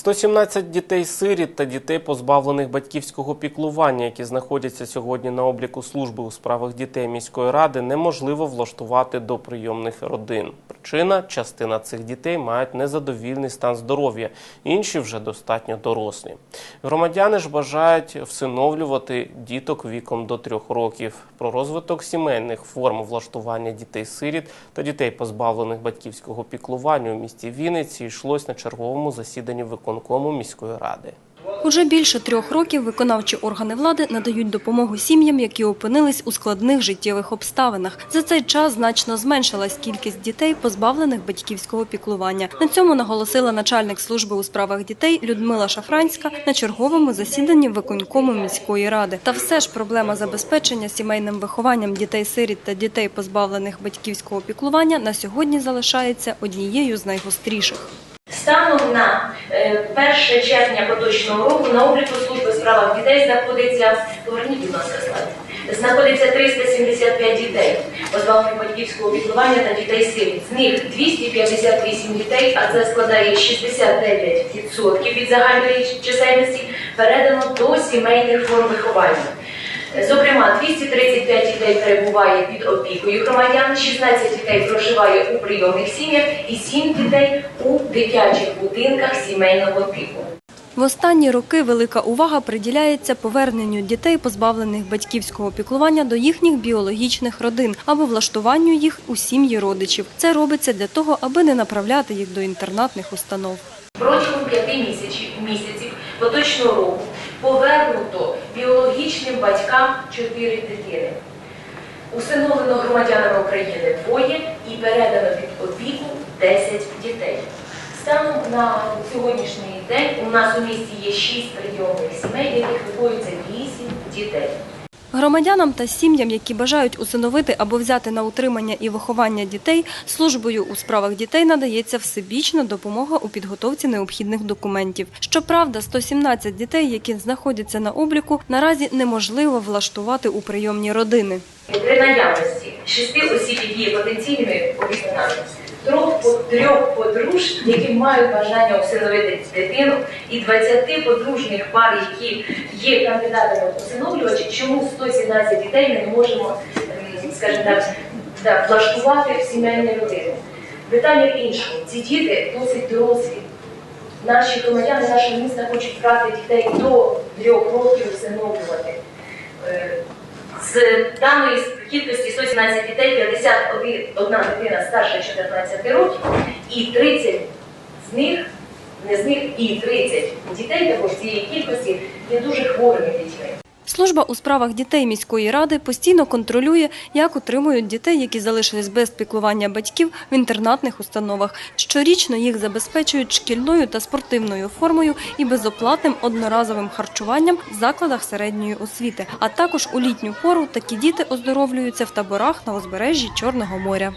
117 дітей-сиріт та дітей, позбавлених батьківського піклування, які знаходяться сьогодні на обліку служби у справах дітей міської ради, неможливо влаштувати до прийомних родин. Причина частина цих дітей мають незадовільний стан здоров'я, інші вже достатньо дорослі. Громадяни ж бажають всиновлювати діток віком до трьох років. Про розвиток сімейних форм влаштування дітей-сиріт та дітей, позбавлених батьківського піклування у місті Вінниці, йшлось на черговому засіданні виконкому міської ради. Уже більше трьох років виконавчі органи влади надають допомогу сім'ям, які опинились у складних життєвих обставинах. За цей час значно зменшилась кількість дітей, позбавлених батьківського піклування. На цьому наголосила начальник служби у справах дітей Людмила Шафранська на черговому засіданні виконкому міської ради. Та все ж проблема забезпечення сімейним вихованням дітей-сиріт та дітей, позбавлених батьківського піклування, на сьогодні залишається однією з найгостріших. Станом на 1 червня поточного року на обліку служби справах дітей знаходиться, поверніть, будь ласка, слайд, знаходиться 375 дітей, позбавлених батьківського опікування та дітей сил. З них 258 дітей, а це складає 69% від загальної чисельності, передано до сімейних форм виховання. Зокрема, 235 дітей перебуває під опікою громадян, 16 дітей проживає у прийомних сім'ях і 7 дітей у дитячих будинках сімейного типу. В останні роки велика увага приділяється поверненню дітей, позбавлених батьківського піклування до їхніх біологічних родин або влаштуванню їх у сім'ї родичів. Це робиться для того, аби не направляти їх до інтернатних установ. Протягом п'яти місяців, місяців поточного року повернуто біологічним батькам чотири дитини. Усиновлено громадянами України двоє і передано під опіку 10 дітей. Станом на сьогоднішній день у нас у місті є 6 прийомних сімей, яких виховується 8 дітей. Громадянам та сім'ям, які бажають усиновити або взяти на утримання і виховання дітей, службою у справах дітей надається всебічна допомога у підготовці необхідних документів. Щоправда, 117 дітей, які знаходяться на обліку, наразі неможливо влаштувати у прийомні родини. При наявності шести осіб, які є потенційними опікунами, трьох трьох які мають бажання усиновити дитину, і 20 подружніх пар, які є кандидатами усиновлювачі, чому 117 дітей ми не можемо, ем, скажімо так, да, влаштувати в сімейні родини. Питання іншому. Ці діти досить дорослі. Наші громадяни нашого міста хочуть брати дітей до трьох років усиновлювати. Е, з даної кількості 117 дітей 51 дитина старше 14 років, і 30 з них, не з них, і 30 дітей також цієї кількості є дуже хворими дітьми. Служба у справах дітей міської ради постійно контролює, як утримують дітей, які залишились без піклування батьків в інтернатних установах. Щорічно їх забезпечують шкільною та спортивною формою і безоплатним одноразовим харчуванням в закладах середньої освіти. А також у літню пору такі діти оздоровлюються в таборах на узбережжі Чорного моря.